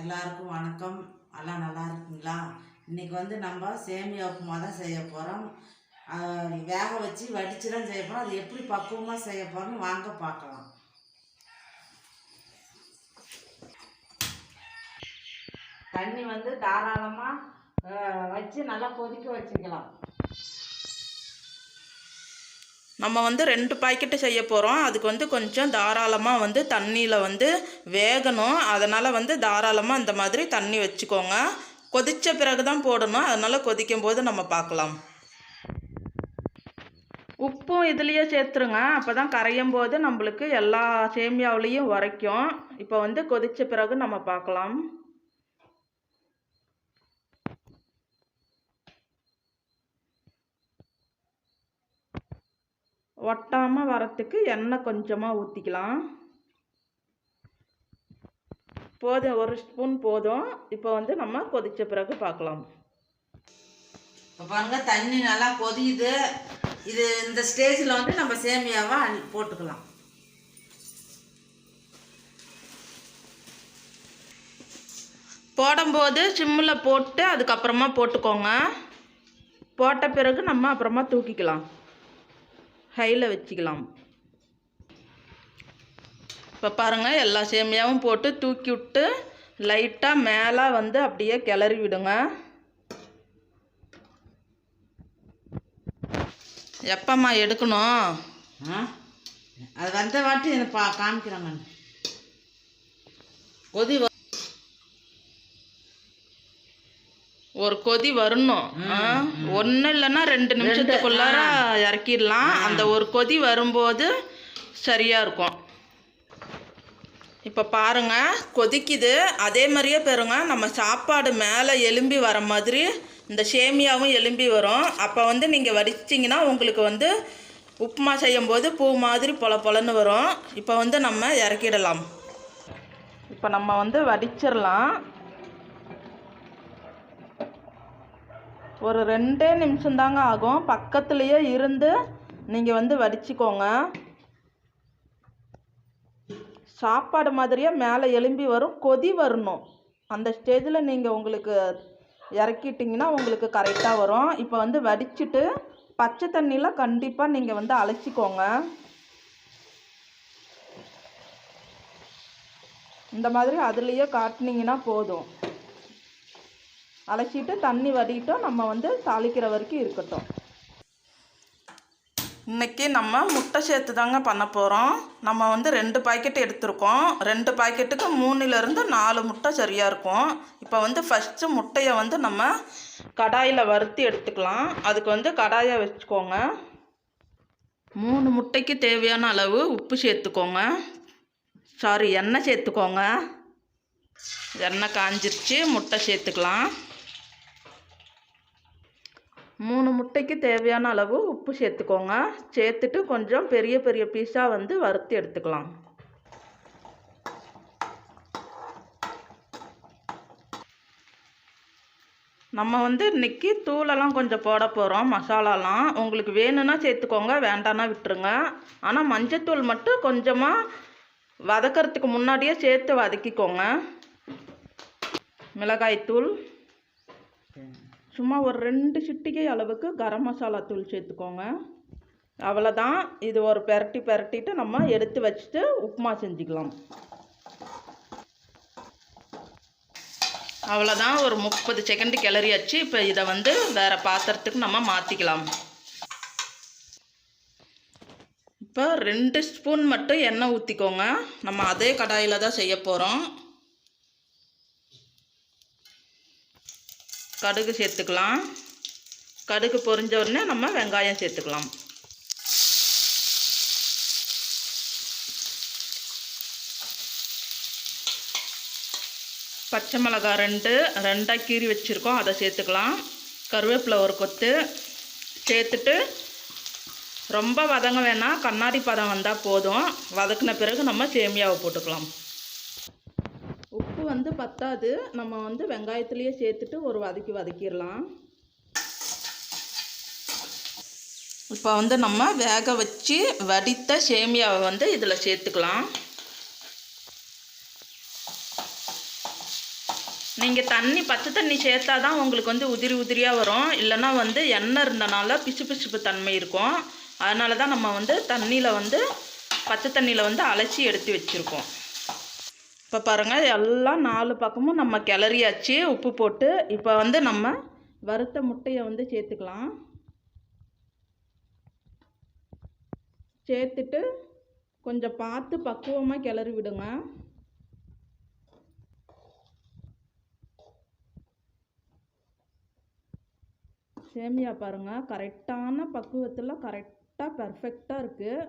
எல்லாருக்கும் வணக்கம். எல்லாம் நல்லா இருக்குங்களா? இன்றைக்கி வந்து நம்ம சேமியா உப்புமா தான் செய்ய போகிறோம் வேக வச்சு வடித்து தான் செய்ய போகிறோம் அது எப்படி பக்குவமாக செய்ய போகிறோம்னு வாங்க பார்க்கலாம். தண்ணி வந்து தாராளமாக வச்சு நல்லா கொதிக்க வச்சுக்கலாம். நம்ம வந்து ரெண்டு பாக்கெட்டு செய்ய போகிறோம் அதுக்கு வந்து கொஞ்சம் தாராளமாக வந்து தண்ணியில் வந்து வேகணும். அதனால் வந்து தாராளமாக இந்த மாதிரி தண்ணி வச்சுக்கோங்க. கொதித்த பிறகு தான் போடணும். அதனால் கொதிக்கும் போது நம்ம பார்க்கலாம். உப்பும் இதுலேயே சேர்த்துருங்க. அப்போ தான் கரையும் போது நம்மளுக்கு எல்லா சேமியாவிலையும் உரைக்கும். இப்போ வந்து கொதித்த பிறகு நம்ம பார்க்கலாம். ஒட்டாமல் வரத்துக்கு எண்ணெய் கொஞ்சமாக ஊற்றிக்கலாம் போதும் ஒரு ஸ்பூன் போதும். இப்போ வந்து நம்ம கொதித்த பிறகு பார்க்கலாம். இப்போ பாருங்க தண்ணி நல்லா கொதியுது. இது இந்த ஸ்டேஜில் வந்து நம்ம சேமியாவை போட்டுக்கலாம். போடும்போது சிம்மில் போட்டு அதுக்கப்புறமா போட்டுக்கோங்க. போட்ட பிறகு நம்ம அப்புறமா தூக்கிக்கலாம். ஹையில் வச்சுக்கலாம். இப்போ பாருங்கள் எல்லா சேமியாவும் போட்டு தூக்கி விட்டு லைட்டாக மேலே வந்து அப்படியே கிளறி விடுங்க. எப்பம்மா எடுக்கணும்? அது வந்த வாட்டி பா காமிக்கிறாங்க கொதி ஒரு கொதி வரணும். ஒன்று இல்லைன்னா ரெண்டு நிமிஷத்துக்குள்ளார இறக்கிடலாம். அந்த ஒரு கொதி வரும்போது சரியாக இருக்கும். இப்போ பாருங்க கொதிக்குது. அதே மாதிரியே பெறுங்க நம்ம சாப்பாடு மேலே எலும்பி வர மாதிரி இந்த சேமியாவும் எலும்பி வரும். அப்போ வந்து நீங்கள் வடிச்சிங்கன்னா உங்களுக்கு வந்து உப்புமா செய்யும்போது பூ மாதிரி பொல பொலன்னு வரும். இப்போ வந்து நம்ம இறக்கிடலாம். இப்போ நம்ம வந்து வடிச்சிடலாம். ஒரு ரெண்டே நிமிஷம் தாங்க ஆகும். பக்கத்துலேயே இருந்து நீங்கள் வந்து வடிச்சுக்கோங்க. சாப்பாடு மாதிரியே மேலே எலும்பி வரும் கொதி வரணும். அந்த ஸ்டேஜில் நீங்கள் உங்களுக்கு இறக்கிட்டிங்கன்னா உங்களுக்கு கரெக்டாக வரும். இப்போ வந்து வடிச்சுட்டு பச்சை தண்ணியில் கண்டிப்பாக நீங்கள் வந்து அழைச்சிக்கோங்க இந்த மாதிரி அதுலேயே காட்டினீங்கன்னா போதும். அலசிட்டு தண்ணி வடிட்டும். நம்ம வந்து தாளிக்கிற வரைக்கும் இருக்கட்டும். இன்றைக்கி நம்ம முட்டை சேர்த்து தாங்க பண்ண போகிறோம் நம்ம வந்து ரெண்டு பாக்கெட் எடுத்திருக்கோம். ரெண்டு பாக்கெட்டுக்கு மூணுலேருந்து நாலு முட்டை சரியாக இருக்கும். இப்போ வந்து ஃபஸ்ட்டு முட்டையை வந்து நம்ம கடாயில் வறுத்து எடுத்துக்கலாம். அதுக்கு வந்து கடாயை வச்சுக்கோங்க. மூணு முட்டைக்கு தேவையான அளவு உப்பு சேர்த்துக்கோங்க. சாரி எண்ணெய் சேர்த்துக்கோங்க. எண்ணெய் காஞ்சிருச்சு. முட்டை சேர்த்துக்கலாம். மூணு முட்டைக்கு தேவையான அளவு உப்பு சேர்த்துக்கோங்க. சேர்த்துட்டு கொஞ்சம் பெரிய பெரிய பீஸாக வந்து வறுத்து எடுத்துக்கலாம். நம்ம வந்து இன்னைக்கு தூளெல்லாம் கொஞ்சம் போட போகிறோம் மசாலாலாம். உங்களுக்கு வேணும்னா சேர்த்துக்கோங்க வேண்டான்னா விட்டுருங்க. ஆனால் மஞ்சத்தூள் மட்டும் கொஞ்சமாக வதக்கிறதுக்கு முன்னாடியே சேர்த்து வதக்கிக்கோங்க. மிளகாய்த்தூள். சும்மா ஒரு ரெண்டு சிட்டிகை அளவுக்கு கரம் மசாலா தூள் சேர்த்துக்கோங்க. அவ்வளோதான் இது ஒரு பெரட்டி பெரட்டிட்டு நம்ம எடுத்து வச்சுட்டு உப்புமா செஞ்சுக்கலாம். அவ்வளோதான் ஒரு முப்பது செகண்டு கிளறியாச்சு. இப்போ இதை வந்து வேறு பாத்திரத்துக்கு நம்ம மாற்றிக்கலாம் இப்போ ரெண்டு ஸ்பூன் மட்டும் எண்ணெய் ஊற்றிக்கோங்க நம்ம அதே கடாயில் தான் செய்ய போகிறோம் கடுகு சேர்த்துக்கலாம். கடுகு பொரிஞ்ச உடனே நம்ம வெங்காயம் சேர்த்துக்கலாம். பச்சை மிளகாய் ரெண்டு ரெண்டாக கீறி வச்சுருக்கோம் அதை சேர்த்துக்கலாம். கருவேப்பிலை ஒரு கொத்து சேர்த்துட்டு ரொம்ப வதங்க வேணாம் கண்ணாடி பதம் வந்தால் போதும். வதக்கின பிறகு நம்ம சேமியாவை போட்டுக்கலாம். வந்து பத்தாது. நம்ம வந்து வெங்காயத்துலேயே சேர்த்துட்டு ஒரு வதக்கி வதக்கிடலாம். இப்போ வந்து நம்ம வேக வச்சு வடித்த சேமியாவை வந்து இதில் சேர்த்துக்கலாம். நீங்கள் தண்ணி பச்சை தண்ணி சேர்த்தா தான் உங்களுக்கு வந்து உதிரி உதிரியாக வரும். இல்லைன்னா வந்து எண்ணெய் இருந்தனால பிசு பிசுப்பு தன்மை இருக்கும். அதனால தான் நம்ம வந்து தண்ணியில் வந்து பச்சை தண்ணியில் வந்து அலசி எடுத்து வச்சுருக்கோம். இப்போ பாருங்கள் எல்லாம் நாலு பக்கமும் நம்ம கிளறியாச்சு உப்பு போட்டு. இப்போ வந்து நம்ம வறுத்த முட்டையை வந்து சேர்த்துக்கலாம். சேர்த்துட்டு கொஞ்சம் பார்த்து பக்குவமாக கிளறி விடுங்க. சேமியா பாருங்கள் கரெக்டான பக்குவத்தில் கரெக்டாக பர்ஃபெக்டாக இருக்குது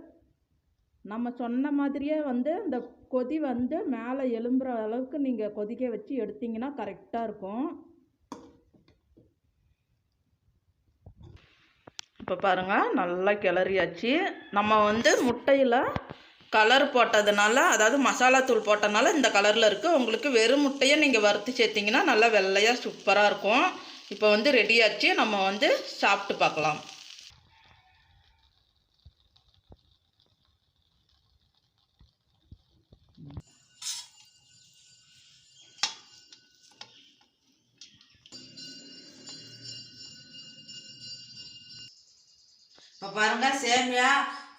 நம்ம சொன்ன மாதிரியே வந்து இந்த கொதி வந்து மேலே எலும்புற அளவுக்கு நீங்கள் கொதிக்க வச்சு எடுத்தீங்கன்னா கரெக்டாக இருக்கும். இப்போ பாருங்கள் நல்லா கிளறியாச்சு. நம்ம வந்து முட்டையில் கலர் போட்டதுனால அதாவது மசாலா தூள் போட்டதுனால இந்த கலரில் இருக்குது உங்களுக்கு வெறும் முட்டையை நீங்கள் வறுத்து சேர்த்திங்கன்னா நல்லா வெள்ளையாக சூப்பராக இருக்கும். இப்போ வந்து ரெடியாச்சு நம்ம வந்து சாப்பிட்டு பார்க்கலாம். இப்போ பாருங்க சேமியா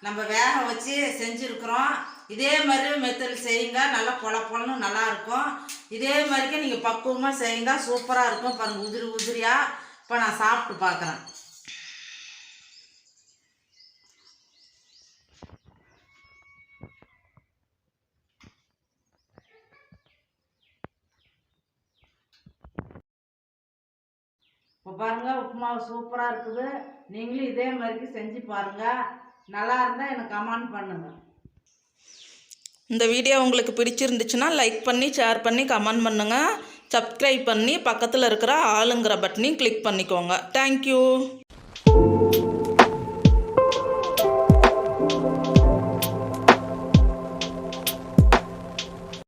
நம்ம வேக வச்சு செஞ்சுருக்குறோம். இதே மாதிரி மெத்தல் செய்யுங்க. நல்லா பொல பொலன்னு நல்லாயிருக்கும் இதே மாதிரிக்கே நீங்கள் பக்குவமாக செய்யுங்க. சூப்பராக இருக்கும். பாருங்கள் உதிரி உதிரியாக இப்போ நான் சாப்பிட்டு பார்க்குறேன். இப்போ பாருங்கள் உப்புமாவு சூப்பராக இருக்குது. நீங்களும் இதே மாதிரிக்கு செஞ்சு பாருங்கள் நல்லா இருந்தால் எனக்கு கமெண்ட் பண்ணுங்கள் இந்த வீடியோ உங்களுக்கு பிடிச்சிருந்துச்சுன்னா லைக் பண்ணி ஷேர் பண்ணி கமெண்ட் பண்ணுங்கள் சப்ஸ்கிரைப் பண்ணி பக்கத்தில் இருக்கிற ஆளுங்கிற பட்டனையும் கிளிக் பண்ணிக்கோங்க. தேங்க்யூ